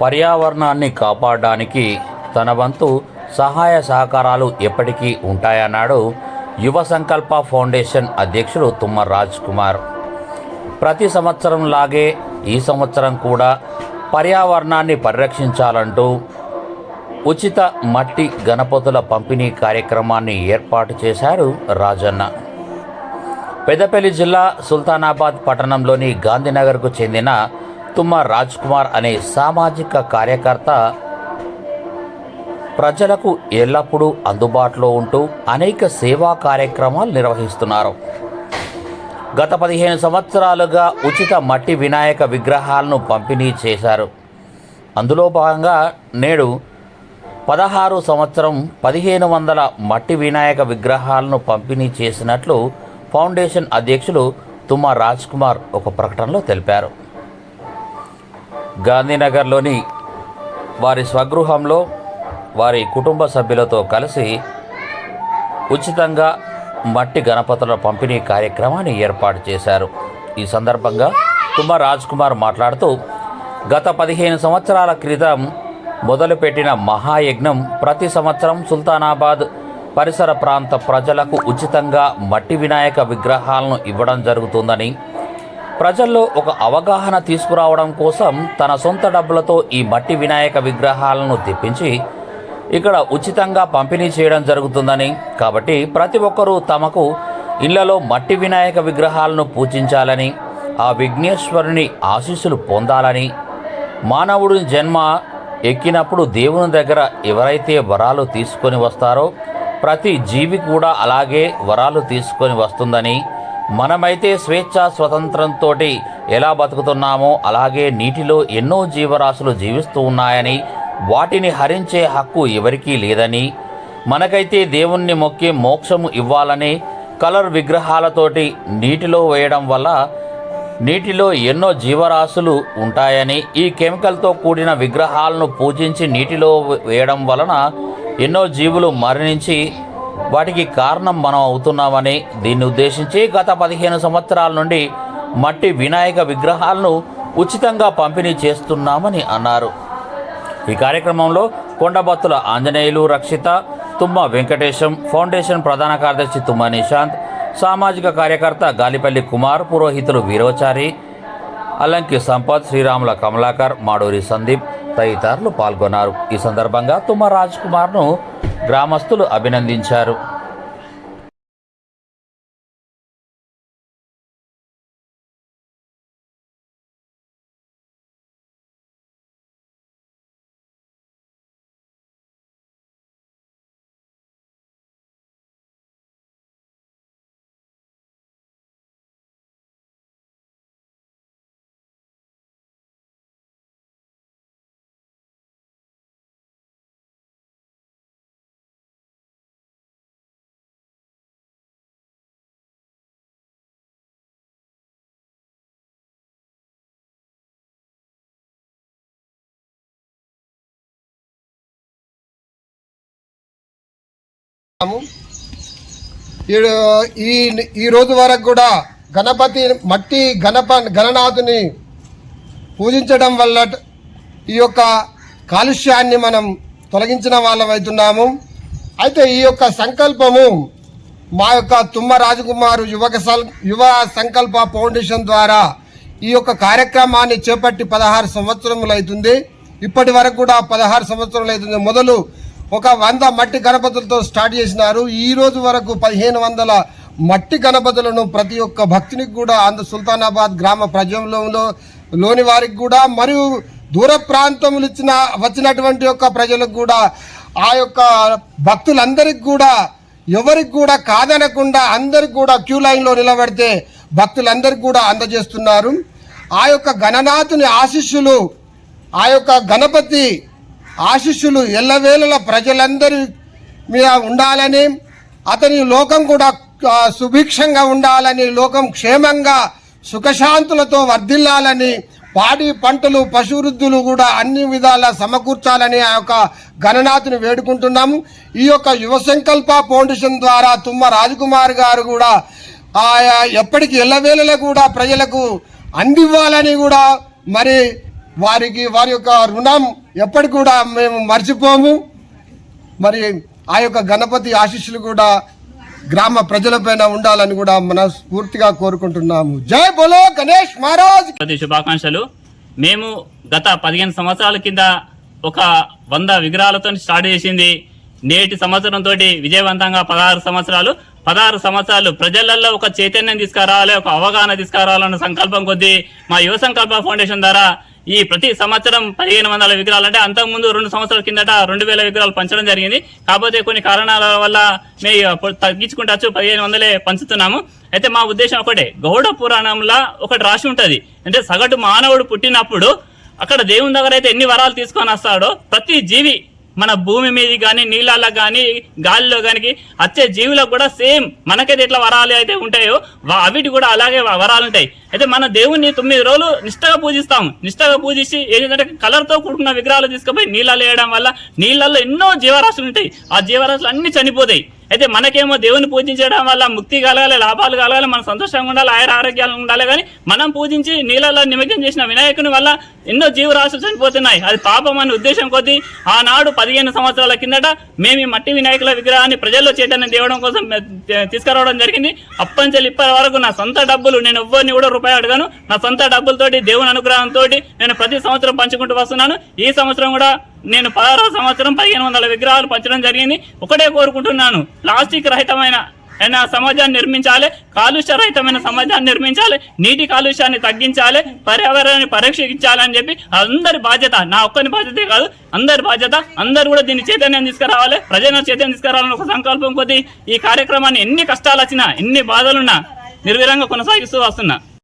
పర్యావరణాన్ని కాపాడడానికి తన వంతు సహాయ సహకారాలు ఎప్పటికీ ఉంటాయన్నాడు యువ సంకల్ప ఫౌండేషన్ అధ్యక్షుడు తుమ్మ రాజ్ కుమార్ ప్రతి సంవత్సరం లాగే ఈ సంవత్సరం కూడా పర్యావరణాన్ని పరిరక్షించాలంటూ ఉచిత మట్టి గణపతుల పంపిణీ కార్యక్రమాన్ని ఏర్పాటు చేశారు రాజన్న. పెద్దపల్లి జిల్లా సుల్తానాబాద్ పట్టణంలోని గాంధీనగర్కు చెందిన తుమ్మ రాజ్ కుమార్ అనే సామాజిక కార్యకర్త ప్రజలకు ఎల్లప్పుడూ అందుబాటులో ఉంటూ అనేక సేవా కార్యక్రమాలు నిర్వహిస్తున్నారు. గత పదిహేను సంవత్సరాలుగా ఉచిత మట్టి వినాయక విగ్రహాలను పంపిణీ చేశారు. అందులో భాగంగా నేడు పదహారు సంవత్సరం పదిహేను వందల మట్టి వినాయక విగ్రహాలను పంపిణీ చేసినట్లు ఫౌండేషన్ అధ్యక్షులు తుమ్మ రాజ్ కుమార్ ఒక ప్రకటనలో తెలిపారు. గాంధీనగర్లోని వారి స్వగృహంలో వారి కుటుంబ సభ్యులతో కలిసి ఉచితంగా మట్టి గణపతుల పంపిణీ కార్యక్రమాన్ని ఏర్పాటు చేశారు. ఈ సందర్భంగా తుమ్మ రాజ్ కుమార్ మాట్లాడుతూ గత పదిహేను సంవత్సరాల క్రితం మొదలుపెట్టిన మహాయజ్ఞం ప్రతి సంవత్సరం సుల్తానాబాద్ పరిసర ప్రాంత ప్రజలకు ఉచితంగా మట్టి వినాయక విగ్రహాలను ఇవ్వడం జరుగుతుందని ప్రజల్లో ఒక అవగాహన తీసుకురావడం కోసం తన సొంత డబ్బులతో ఈ మట్టి వినాయక విగ్రహాలను తెప్పించి ఇక్కడ ఉచితంగా పంపిణీ చేయడం జరుగుతుందని. కాబట్టి ప్రతి ఒక్కరూ తమకు ఇళ్ళలో మట్టి వినాయక విగ్రహాలను పూజించాలని ఆ విఘ్నేశ్వరుని ఆశీస్సులు పొందాలని. మానవుడి జన్మ ఎక్కినప్పుడు దేవుని దగ్గర ఎవరైతే వరాలు తీసుకొని వస్తారో ప్రతి జీవి కూడా అలాగే వరాలు తీసుకొని వస్తుందని మనమైతే స్వేచ్ఛ స్వతంత్రంతో ఎలా బతుకుతున్నామో అలాగే నీటిలో ఎన్నో జీవరాశులు జీవిస్తూ ఉన్నాయని వాటిని హరించే హక్కు ఎవరికీ లేదని మనకైతే దేవుణ్ణి మొక్కి మోక్షము ఇవ్వాలని కలర్ విగ్రహాలతోటి నీటిలో వేయడం వల్ల నీటిలో ఎన్నో జీవరాశులు ఉంటాయని ఈ కెమికల్తో కూడిన విగ్రహాలను పూజించి నీటిలో వేయడం వలన ఎన్నో జీవులు మరణించి వాటికి కారణం మనం అవుతున్నామని దీన్ని ఉద్దేశించి గత పదిహేను సంవత్సరాల నుండి మట్టి వినాయక విగ్రహాలను ఉచితంగా పంపిణీ చేస్తున్నామని అన్నారు. ఈ కార్యక్రమంలో కొండబత్తుల ఆంజనేయులు రక్షిత తుమ్మ వెంకటేశం ఫౌండేషన్ ప్రధాన కార్యదర్శి తుమ్మ నిశాంత్ సామాజిక కార్యకర్త గాలిపల్లి కుమార్ పురోహితులు వీరోచారి అల్లంకి సంపత్ శ్రీరాముల కమలాకర్ మాడూరి సందీప్ తదితరులు పాల్గొన్నారు. ఈ సందర్భంగా తుమ్మ రాజ్ కుమార్ను గ్రామస్తులు అభినందించారు. ఈ ఈ రోజు వరకు కూడా గణపతి మట్టి గణప గణనాథుని పూజించడం వల్ల ఈ యొక్క కాలుష్యాన్ని మనం తొలగించిన వాళ్ళం అవుతున్నాము. అయితే ఈ యొక్క సంకల్పము మా యొక్క తుమ్మ రాజకుమారు యువక యువ సంకల్ప ఫౌండేషన్ ద్వారా ఈ యొక్క కార్యక్రమాన్ని చేపట్టి పదహారు సంవత్సరములు అవుతుంది. ఇప్పటి వరకు కూడా పదహారు సంవత్సరాలు అవుతుంది. మొదలు ఒక వంద మట్టి గణపతులతో స్టార్ట్ చేసినారు. ఈ రోజు వరకు పదిహేను వందల మట్టి గణపతులను ప్రతి ఒక్క భక్తునికి కూడా అంద సుల్తానాబాద్ గ్రామ ప్రజల్లో లోని వారికి కూడా మరియు దూర ప్రాంతములు ఇచ్చిన వచ్చినటువంటి యొక్క ప్రజలకు కూడా ఆ యొక్క భక్తులందరికి కూడా ఎవరికి కూడా కాదనకుండా అందరికి కూడా క్యూ లైన్లో నిలబడితే భక్తులందరికీ కూడా అందజేస్తున్నారు. ఆ యొక్క గణనాథుని ఆశీస్సులు ఆ యొక్క గణపతి ఆశీస్సులు ఎల్లవేళల ప్రజలందరి మీద ఉండాలని అతని లోకం కూడా సుభిక్షంగా ఉండాలని లోకం క్షేమంగా సుఖశాంతులతో వర్ధిల్లాలని పాడి పంటలు పశువృద్ధులు కూడా అన్ని విధాలా సమకూర్చాలని ఆ యొక్క గణనాథుని వేడుకుంటున్నాము ఈ యొక్క యువ సంకల్ప ఫౌండేషన్ ద్వారా తుమ్మ రాజకుమార్ గారు కూడా ఆయా ఎప్పటికీ ఎల్లవేళలా కూడా ప్రజలకు అందివ్వాలని కూడా మరి వారికి వారి యొక్క రుణం ఎప్పటి కూడా మేము మర్చిపోము. మరి ఆ యొక్క గణపతి ఆశీస్సులు కూడా గ్రామ ప్రజలపైన ఉండాలని కూడా మనస్ఫూర్తిగా కోరుకుంటున్నాము. జై బోలో గణేష్ మహారాజ్ ప్రతి శుభాకాంక్షలు. మేము గత పదిహేను సంవత్సరాల కింద ఒక వంద విగ్రహాలతో స్టార్ట్ చేసింది. నేటి సంవత్సరం తోటి విజయవంతంగా పదహారు సంవత్సరాలు. పదహారు సంవత్సరాలు ప్రజలలో ఒక చైతన్యం తీసుకురావాలి ఒక అవగాహన తీసుకురావాలన్న సంకల్పం కొద్దీ మా యువ సంకల్ప ఫౌండేషన్ ద్వారా ఈ ప్రతి సంవత్సరం పదిహేను వందల విగ్రహాలు. అంటే అంతకుముందు రెండు సంవత్సరాల కిందట రెండు వేల విగ్రహాలు పంచడం జరిగింది. కాకపోతే కొన్ని కారణాల వల్ల మేము తగ్గించుకుంటూ పదిహేను వందలే పంచుతున్నాము. అయితే మా ఉద్దేశం ఒకటే గౌడ పురాణంలో ఒకటి రాసి ఉంటుంది. అంటే సగటు మానవుడు పుట్టినప్పుడు అక్కడ దేవుని దగ్గర అయితే ఎన్ని వరాలు తీసుకొని వస్తాడో ప్రతి జీవి మన భూమి మీద కానీ నీళ్ళల్లో కానీ గాలిలో కానీ వచ్చే జీవులకు కూడా సేమ్ మనకైతే ఎట్లా వరాలు అయితే ఉంటాయో అవిటి కూడా అలాగే వరాలు ఉంటాయి. అయితే మన దేవుణ్ణి తొమ్మిది రోజులు నిష్టగా పూజిస్తాం నిష్టగా పూజించి ఏంటంటే కలర్తో కూడుకున్న విగ్రహాలు తీసుకుపోయి నీళ్ళలో వేయడం వల్ల నీళ్ళల్లో ఎన్నో జీవరాశులు ఉంటాయి. ఆ జీవరాశులు అన్నీ చనిపోతాయి. అయితే మనకేమో దేవుని పూజించడం వల్ల ముక్తి కలగాలి లాభాలు కలగాలి మన సంతోషంగా ఉండాలి ఆయుర ఆరోగ్యాలు ఉండాలి. కానీ మనం పూజించి నీళ్ళలో నిమగ్నం చేసిన వినాయకుని వల్ల ఎన్నో జీవరాశులు చనిపోతున్నాయి. అది పాపం అనే ఉద్దేశం కొద్దీ ఆనాడు పదిహేను సంవత్సరాల కిందట మేము ఈ మట్టి వినాయకుల విగ్రహాన్ని ప్రజల్లో చైతన్యం తేవడం కోసం తీసుకురావడం జరిగింది. అప్పంచెలు ఇప్పటి వరకు నా సొంత డబ్బులు నేను ఎవ్వరిని కూడా రూపాయి అడగాను. నా సొంత డబ్బులతోటి దేవుని అనుగ్రహంతో నేను ప్రతి సంవత్సరం పంచుకుంటూ వస్తున్నాను. ఈ సంవత్సరం కూడా నేను పదహారో సంవత్సరం పదిహేను వందల విగ్రహాలు పంచడం జరిగింది. ఒకటే కోరుకుంటున్నాను. ప్లాస్టిక్ రహితమైన అయినా సమాజాన్ని నిర్మించాలి. కాలుష్య రహితమైన సమాజాన్ని నిర్మించాలి. నీటి కాలుష్యాన్ని తగ్గించాలి. పర్యావరణాన్ని పరీక్షించాలని చెప్పి అందరి బాధ్యత నా ఒక్కని బాధ్యతే కాదు అందరి బాధ్యత అందరు కూడా దీన్ని చైతన్యం తీసుకురావాలి. ప్రజల చైతన్యం తీసుకురావాలని ఒక సంకల్పం కొద్దీ ఈ కార్యక్రమాన్ని ఎన్ని కష్టాలు వచ్చినా ఎన్ని బాధలున్నా నిర్వీరంగా కొనసాగిస్తూ వస్తున్నా.